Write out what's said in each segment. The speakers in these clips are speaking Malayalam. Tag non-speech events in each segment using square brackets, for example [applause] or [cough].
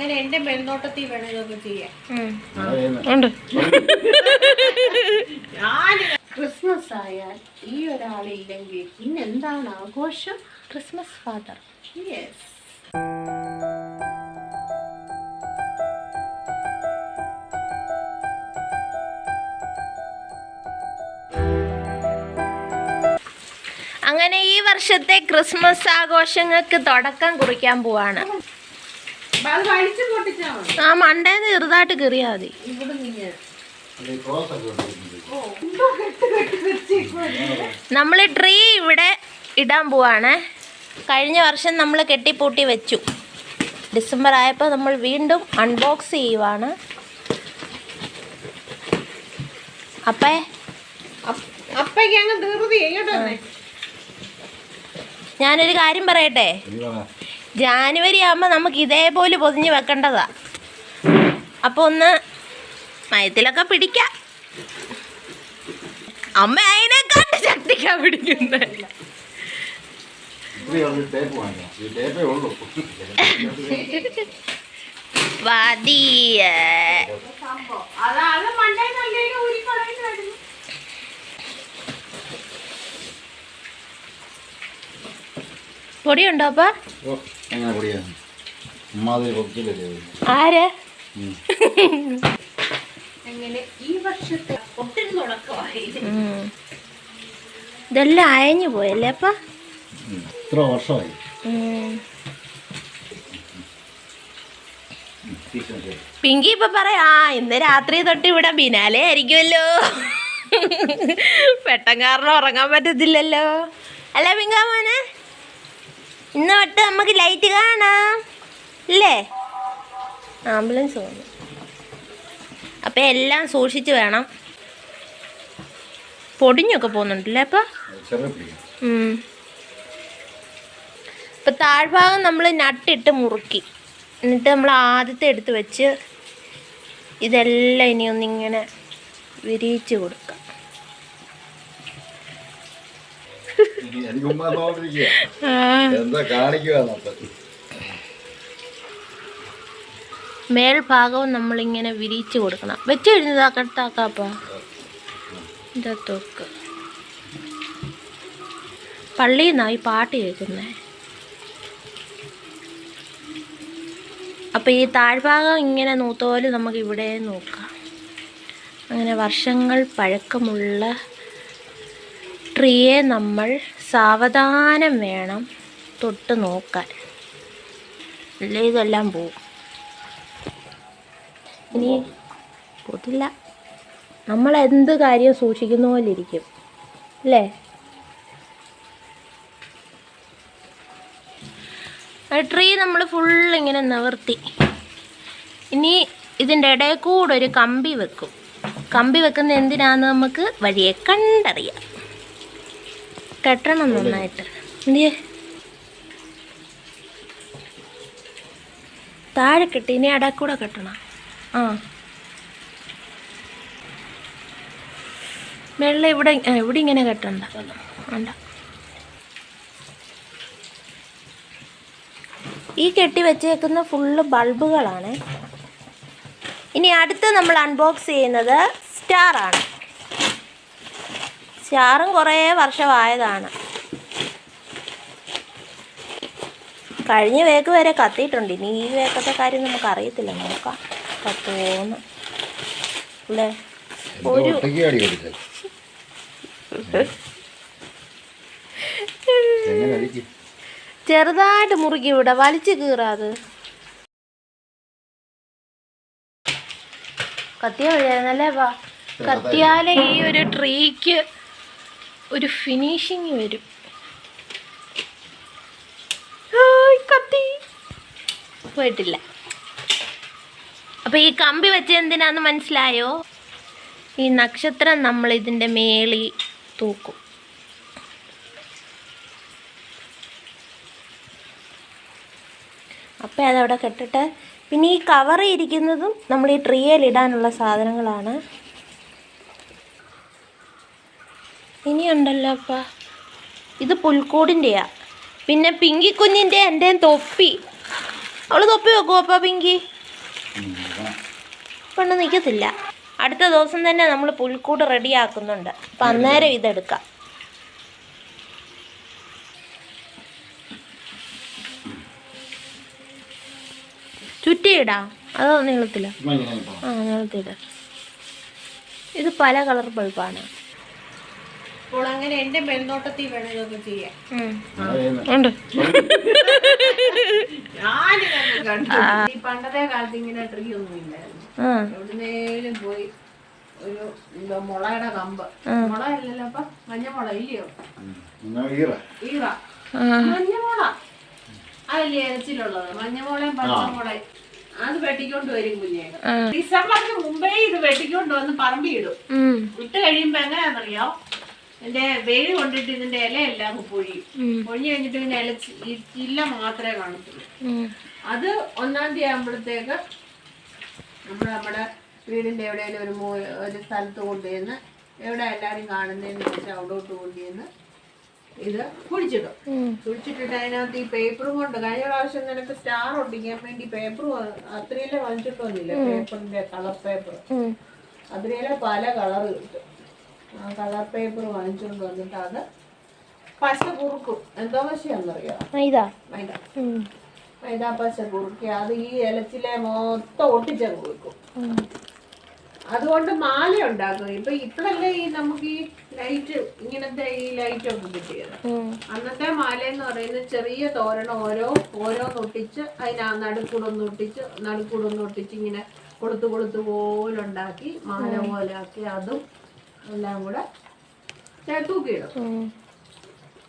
അങ്ങനെ എന്റെ മേൽനോട്ടത്തിൽ വേണം ഇതൊക്കെ ചെയ്യാൻ. ഉണ്ട്. ക്രിസ്മസ് ആയാൽ ഈ ഒരാളില്ലെങ്കിൽ പിന്നെ എന്താണ് ആഘോഷം? Christmas father. യെസ് അങ്ങനെ ഈ വർഷത്തെ ക്രിസ്മസ് ആഘോഷങ്ങൾക്ക് തുടക്കം കുറിക്കാൻ പോവാണ് അത് വലിച്ചു പൊട്ടിച്ചാ മതി ആ മണ്ടേന്ന് ചെറുതായിട്ട് കയറിയാൽ മതി. നമ്മൾ ട്രീ ഇവിടെ ഇടാൻ പോവാണ്. കഴിഞ്ഞ വർഷം നമ്മൾ കെട്ടിപ്പൂട്ടി വെച്ചു. ഡിസംബർ ആയപ്പോൾ നമ്മൾ വീണ്ടും അൺബോക്സ് ചെയ്യുവാണ്. അപ്പേ? ഞാനൊരു കാര്യം പറയട്ടെ? ജാനുവരി ആകുമ്പോൾ നമുക്ക് ഇതേപോലെ പൊതിഞ്ഞ് വെക്കേണ്ടതാ. അപ്പോൾ ഒന്ന് മയത്തിലൊക്കെ പിടിക്കാം. അമ്മ അതിനെക്കാട്ട് ശക്തിക്കാ പിടിക്കുന്നത് പിടിക്കുന്നു പൊടിയുണ്ടോ അപ്പ? എങ്ങനെ പൊടിയാ? അമ്മാതിരി പൊക്കിലല്ലേ ആര്? അങ്ങനെ ഈ വർഷത്തെ ഒട്ടും തുടക്കമായി. ഇതെല്ലാം അയഞ്ഞു പോയല്ലേ അപ്പ? ഇത്ര വർഷമായി. പിങ്കി ഇപ്പൊ പറയാ ഇന്ന് രാത്രി തൊട്ട് ഇവിടെ ബിനാലെ ആയിരിക്കുമല്ലോ. പെട്ടെന്ന് കാരണം ഉറങ്ങാൻ പറ്റത്തില്ലല്ലോ. അല്ല പിങ്കാ മോനെ ഇന്ന് തൊട്ട് നമുക്ക് ലൈറ്റ് കാണാം. ഇല്ലേ? ആംബുലൻസ് വന്നു. അപ്പം എല്ലാം സൂക്ഷിച്ച് വേണം. പൊടിഞ്ഞൊക്കെ പോകുന്നുണ്ടല്ലേ അപ്പം. ഇപ്പം താഴ്ഭാഗം നമ്മൾ നട്ടിട്ട് മുറുക്കി. എന്നിട്ട് നമ്മൾ ആദ്യത്തെ എടുത്ത് വെച്ച് ഇതെല്ലാം ഇനി ഒന്നിങ്ങനെ വിരിയിച്ച് കൊടുക്കാം. എനിക്ക് ഉമ്മ നോക്കിരിക്കുക എന്താ കാണിക്കുക മേൽഭാഗവും നമ്മളിങ്ങനെ വിരിച്ചു കൊടുക്കണം. വെച്ച് കഴിഞ്ഞതാക്കട്ടാക്കാപ്പ ഇതാ തൊക്ക്. പള്ളിയിൽ ഈ പാട്ട് കേൾക്കുന്നേ? അപ്പോൾ ഈ താഴ്ഭാഗം ഇങ്ങനെ നൂത്തോൽ നമുക്ക് ഇവിടെ നോക്കാം. അങ്ങനെ വർഷങ്ങൾ പഴക്കമുള്ള ട്രീയെ നമ്മൾ സാവധാനം വേണം തൊട്ട് നോക്കാൻ. അല്ലേ ഇതെല്ലാം പോവും. ഇനി പോത്തില്ല. നമ്മൾ എന്ത് കാര്യം സൂക്ഷിക്കുന്ന പോലെ ഇരിക്കും. അല്ലേ? ട്രീ നമ്മൾ ഫുൾ ഇങ്ങനെ നിവർത്തി. ഇനി ഇതിന്റെ ഇടയിൽ കൂടെ ഒരു കമ്പി വെക്കും. കമ്പി വെക്കുന്ന എന്തിനാന്ന് നമുക്ക് വഴിയെ കണ്ടറിയാം. കെട്ടണം നന്നായിട്ട്. എന്തിയേ? താഴെ കെട്ടി ഇനി അടക്കൂടെ കൂടെ കെട്ടണം. ആ. വെള്ളം ഇവിടെ ഇവിടെ ഇങ്ങനെ കെട്ടണ്ട. വേണ്ട. ഈ കെട്ടി വെച്ചേക്കുന്ന ഫുള്ള് ബൾബുകളാണ്. ഇനി അടുത്ത് നമ്മൾ അൺബോക്സ് ചെയ്യുന്നത് സ്റ്റാർ ആണ്. സ്റ്റാറും കുറേ വർഷമായതാണ്. കഴിഞ്ഞ വേക്ക് വരെ കത്തിയിട്ടുണ്ട്. ഇനി ഈ വേക്കത്തെ കാര്യം നമുക്ക് അറിയത്തില്ല. നോക്കാം. കത്തുവോന്ന്. അല്ലേ? ഒരു ചെറുതായിട്ട് മുറുക്കി ഇവിടെ വലിച്ചു കീറാത് കത്തിയ വഴിയായിരുന്നല്ലേ? വാ. കത്തിയാലേ ഈ ഒരു ട്രീക്ക് ഒരു ഫിനിഷിങ് വരും. കത്തി. പോയിട്ടില്ല. അപ്പൊ ഈ കമ്പി വെച്ച എന്തിനാന്ന് മനസ്സിലായോ? ഈ നക്ഷത്രം നമ്മൾ ഇതിന്റെ മേളി തൂക്കും. അപ്പം അതവിടെ കെട്ടിട്ട് പിന്നെ ഈ കവർ ഇരിക്കുന്നതും നമ്മൾ ഈ ട്രീയിൽ ഇടാനുള്ള സാധനങ്ങളാണ്. ഇനിയുണ്ടല്ലോ അപ്പ. ഇത് പുൽക്കൂടിന്റെയാ പിന്നെ പിങ്കി കുഞ്ഞിന്റെ എന്റെ തൊപ്പി. അവൾ തൊപ്പി വെക്കും അപ്പ പിങ്കി? നോക്കണം. നിൽക്കത്തില്ല അടുത്ത ദിവസം തന്നെ നമ്മൾ പുൽക്കൂട് റെഡിയാക്കുന്നുണ്ട്. അപ്പം അന്നേരം ഇതെടുക്കാം. ചുറ്റിയിടാ. അതോ നീളത്തില്ല ആ നീളത്തിട ഇത് പല കളർ ബൾബാണ്. അപ്പോൾ അങ്ങനെ എന്റെ മേൽനോട്ടത്തിൽ വേണം ഇതൊക്കെ ചെയ്യാൻ. ഉണ്ട്. കണ്ടു ഈ പണ്ടത്തെ കാലത്ത് ഇങ്ങനെ ട്രീ ഒന്നും ഇല്ലായിരുന്നു. എവിടുന്നേലും പോയി ഒരു എന്തോ മുളയുടെ കമ്പ്. മുള ഇല്ലല്ലോ അപ്പൊ? മഞ്ഞമുള ഇല്ലയോ? ഈറ. മഞ്ഞമുള. അതല്ലേ ഇറച്ചിലുള്ളത് മഞ്ഞമുളയും പച്ചമുളയും. അത് വെട്ടിക്കൊണ്ട് വരും കുഞ്ഞെ. ഡിസംബറിന് മുമ്പേ ഇത് വെട്ടിക്കൊണ്ട് വന്ന് പറമ്പിയിടും. ഇട്ട് കഴിയുമ്പോ എങ്ങനെയാണെന്നറിയോ? ഇതിന്റെ വെയിൽ കൊണ്ടിട്ട് ഇതിന്റെ ഇലയെല്ലാം എല്ലാം പൊഴിയും. പൊഴിഞ്ഞു കഴിഞ്ഞിട്ട് ഇതിന്റെ ഇല ഇല്ല മാത്രമേ കാണത്തുള്ളൂ. അത് ഒന്നാം തീയതി ആകുമ്പോഴത്തേക്ക് നമ്മൾ നമ്മുടെ വീടിന്റെ എവിടെയെങ്കിലും ഒരു മൂ ഒരു സ്ഥലത്ത് കൊണ്ടുചെന്ന് എവിടെ എല്ലാവരും കാണുന്നതെന്ന് വെച്ചാൽ അവിടോട്ട് കൊണ്ടുചെന്ന് ഇത് കുഴിച്ചിടും. കുഴിച്ചിട്ടിട്ട് അതിനകത്ത് ഈ പേപ്പറും കൊണ്ട് കഴിഞ്ഞ പ്രാവശ്യം നിനക്ക് സ്റ്റാർ ഒട്ടിക്കാൻ വേണ്ടി പേപ്പർ അത്രയല്ലേ വാങ്ങിച്ചിട്ടൊന്നുമില്ല പേപ്പറിന്റെ കളർ പേപ്പർ അതിനെ പല കളർ കിട്ടും. കളർ പേപ്പർ വാങ്ങിച്ചുകൊണ്ട് വന്നിട്ട് അത് പശ കുറുക്കും. എന്തോ പശയാണെന്നറിയോ മൈദ. മൈദ. മൈദ പശ കുറുക്കി. അത് ഈ ഇലച്ചിലെ മൊത്തം ഒട്ടിച്ചങ്ങ് വെക്കും അതുകൊണ്ട് മാല ഉണ്ടാക്കും ഇപ്പൊ ഇപ്പഴല്ലേ ഈ നമുക്ക് ഈ ലൈറ്റ് ഇങ്ങനത്തെ ഈ ലൈറ്റ് ഒക്കെ കിട്ടിയത് അന്നത്തെ മാല എന്ന് പറയുന്നത് ചെറിയ തോരണം ഓരോ ഓരോന്നൊട്ടിച്ച് അതിനാ നടുക്കൂടൊന്ന് ഒട്ടിച്ച് നടുക്കൂടൊന്ന് ഒട്ടിച്ച് ഇങ്ങനെ കൊളുത്തു കൊളുത്തു പോലുണ്ടാക്കി മാല പോലാക്കി ആക്കി അതും എല്ലാം കൂടെ തൂക്കിയിടും.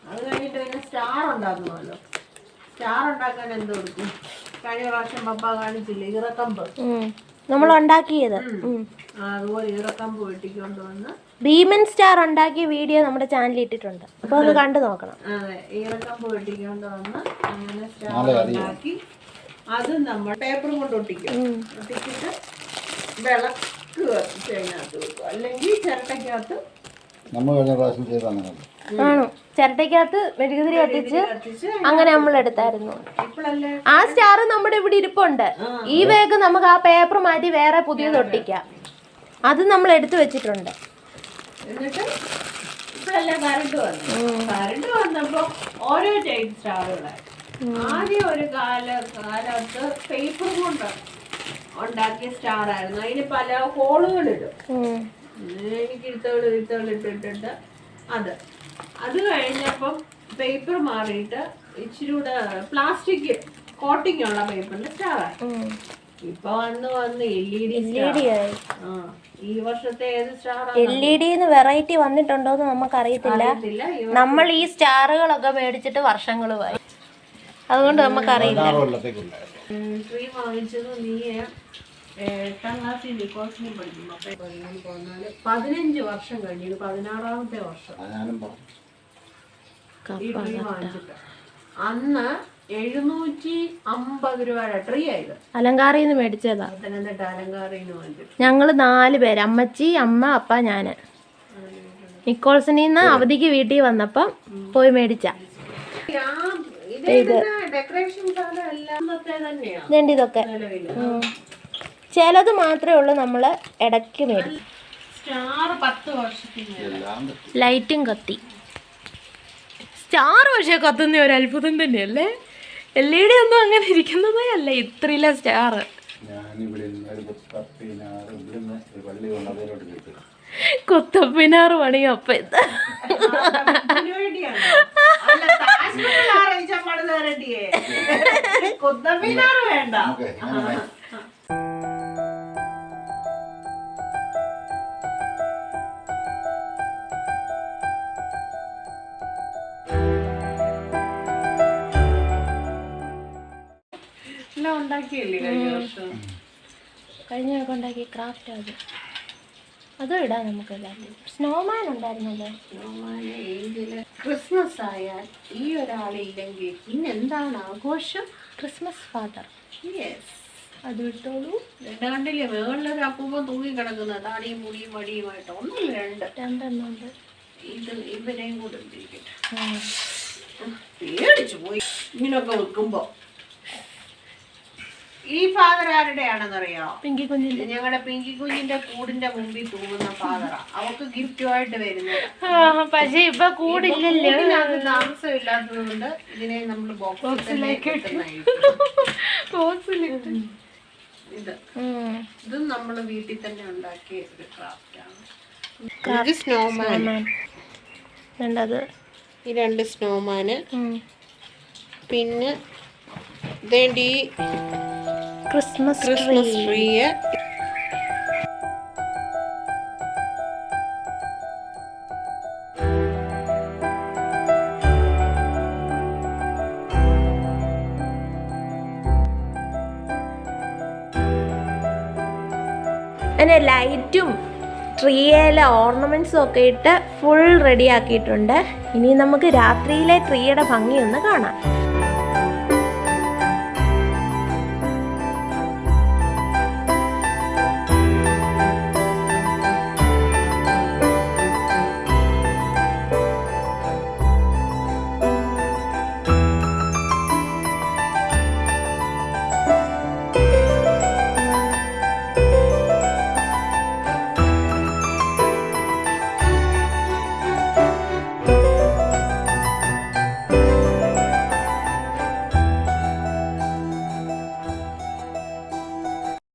അത് കഴിഞ്ഞിട്ട് പിന്നെ സ്റ്റാർ ഉണ്ടാക്കണമല്ലോ സ്റ്റാർ ഉണ്ടാക്കാൻ എന്ത് കൊടുക്കും? കഴിഞ്ഞ പ്രാവശ്യം പപ്പ കാണിച്ചില്ലേ ഇറക്കമ്പ്. നമ്മൾ ഉണ്ടാക്കിയത്. അതുപോലെ ഇറക്കമ്പ് വെട്ടിക്കൊണ്ട് വന്ന് ഭീമൻ സ്റ്റാർ ഉണ്ടാക്കിയ വീഡിയോ നമ്മുടെ ചാനലിൽ ഇട്ടിട്ടുണ്ട്. അപ്പൊ അത് കണ്ടു നോക്കണം. [laughs] അതെ ഈറക്കമ്പ് വെട്ടിക്കൊണ്ട് വന്ന് അങ്ങനെ സ്റ്റാർ ഉണ്ടാക്കി അത് നമ്മൾ പേപ്പർ കൊണ്ട് ഒട്ടിക്കും. ഒട്ടിച്ചിട്ട് വിളക്ക് വെക്കും അല്ലെങ്കിൽ ചിരട്ടയ്ക്കകത്ത് നമ്മൾ കഴിഞ്ഞ പ്രാവശ്യം ചെയ്ത അങ്ങനെ. ആണോ? ചിരട്ടയ്ക്കകത്ത് മെഴുകുതിരി കത്തിച്ച് അങ്ങനെ നമ്മൾ എടുത്തായിരുന്നു. ഇപ്പോഴല്ലേ? ആ സ്റ്റാർ നമ്മുടെ ഇവിടെ ഇരിപ്പുണ്ട്. ഈ വേഗം നമുക്ക് ആ പേപ്പർ മാറ്റി വേറെ പുതിയത് ഒട്ടിക്കാം. അത് നമ്മൾ എടുത്തു വെച്ചിട്ടുണ്ട്. എന്നിട്ട് ഇപ്പോഴല്ലേ കറണ്ട് വന്നു കറണ്ട് വന്നപ്പോൾ ഓരോ ടൈപ്പ് സ്റ്റാറുകളായി. ആദ്യം ഒരു കാല കാലത്ത് പേപ്പർ കൊണ്ട് ഉണ്ടാക്കിയ സ്റ്റാർ ആയിരുന്നു. അതിന് പല ഹോളുകളിടും ഇടും എനിക്ക് ഇഴുത്തകൾ ഇഴുത്തകൾ ഇട്ടിട്ടുണ്ട്. അത്. അത് കഴിഞ്ഞപ്പം പേപ്പർ മാറിയിട്ട് ഇച്ചിരി കൂടെ പ്ലാസ്റ്റിക് കോട്ടിംഗ് ഉള്ള പേപ്പറിൽ സ്റ്റാർ ആയി. ഇപ്പൊ വന്ന് വന്ന് എൽ ഇ ഡി ഈ വർഷത്തെ ഏത് star L E D variety വന്നിട്ടുണ്ടോ എന്ന് നമുക്ക് അറിയത്തില്ല. നമ്മൾ ഈ സ്റ്റാറുകളൊക്കെ മേടിച്ചിട്ട് വർഷങ്ങളുമായി അതുകൊണ്ട് നമുക്കറിയില്ല. അറിയില്ല എട്ടാം ക്ലാസ്സിൽ നിക്കോസിനും പതിനഞ്ച് വർഷം കഴിഞ്ഞു പതിനാറാമത്തെ വർഷം. അന്ന് എഴുന്നൂറ്റി അമ്പത് രൂപയുടെ ട്രീ ആയത് അലങ്കാറിന്ന് മേടിച്ചതാ. പത്തനംതിട്ട നിന്ന് മേടിച്ചു ഞങ്ങൾ നാല് പേര് അമ്മച്ചി അമ്മ അപ്പ ഞാൻ. നിക്കോൾസിനിന്ന് അവധിക്ക് വീട്ടിൽ വന്നപ്പം പോയി മേടിച്ച. ഇതേ ഇതുണ്ട് ഇതൊക്കെ. ചിലത് മാത്രമേ ഉള്ളൂ നമ്മൾ ഇടയ്ക്ക് മേടി. ലൈറ്റും കത്തി. സ്റ്റാർ പക്ഷേ കത്തുന്ന ഒരു അത്ഭുതം തന്നെയല്ലേ? എൽ ഇ ഡി ഒന്നും അങ്ങനെ ഇരിക്കുന്നതേ അല്ല ഇത്രയില്ല സ്റ്റാർ. കിട്ടും. കൊത്തപ്പിനാറ് പണിയപ്പ അപ്പം ഇത്. [laughs] വേണ്ട. ഉണ്ടാക്കിയല്ലേ കഴിഞ്ഞ വർഷം? ഉണ്ടാക്കിയ ക്രാഫ്റ്റ് അത്. അതും ഇടാം നമുക്ക് എല്ലാവരും സ്നോമാൻ ഉണ്ടായിരുന്നല്ലോ ക്രിസ്മസ് ആയാൽ ഈ ഒരാളില്ലെങ്കിൽ ഇന്ന് എന്താണ് ആഘോഷം? Christmas father. യെസ് അത് വിട്ടോളൂ. രണ്ടാണ്ടില്ലേ വേറൊരു അപ്പൂപ്പം തൂങ്ങി കിടക്കുന്നത് താടിയും മുടിയും മടിയുമായിട്ട് ഒന്നും രണ്ട്. രണ്ടെണ്ണുണ്ട് ഇത് ഇവരെയും കൂടെ പേടിച്ചു പോയി. ഇങ്ങനെയൊക്കെ വെക്കുമ്പോ. ഈ ഫാദർ ആരുടെയാണെന്നറിയോ പിങ്കി കുഞ്ഞിന്റെ. ഞങ്ങളുടെ പിങ്കി കുഞ്ഞിന്റെ കൂടിന്റെ മുമ്പിൽ തൂങ്ങുന്ന ഫാദറാ അവക്ക് ഗിഫ്റ്റുമായിട്ട് വരുന്നത്. പക്ഷേ ഇപ്പൊ കൂടില്ലല്ലോ? താമസം കൊണ്ട് ഇതിനെ നമ്മൾ ബോക്സിലേക്ക് ബോക്സിലിട്ട് ഇത്. ഇതും നമ്മൾ വീട്ടിൽ തന്നെ ഉണ്ടാക്കിയ ഒരു ക്രാഫ്റ്റാണ് സ്നോമാൻ ഈ രണ്ട് സ്നോമാന് പിന്നെ ഇതേണ്ട ക്രിസ്മസ് ക്രിസ്മസ് ട്രീ അങ്ങനെ ലൈറ്റും ട്രീയിലെ ഓർണമെന്റ്സും ഒക്കെ ഇട്ട് ഫുൾ റെഡിയാക്കിയിട്ടുണ്ട് ഇനി നമുക്ക് രാത്രിയിലെ ട്രീയുടെ ഭംഗി ഒന്ന് കാണാം.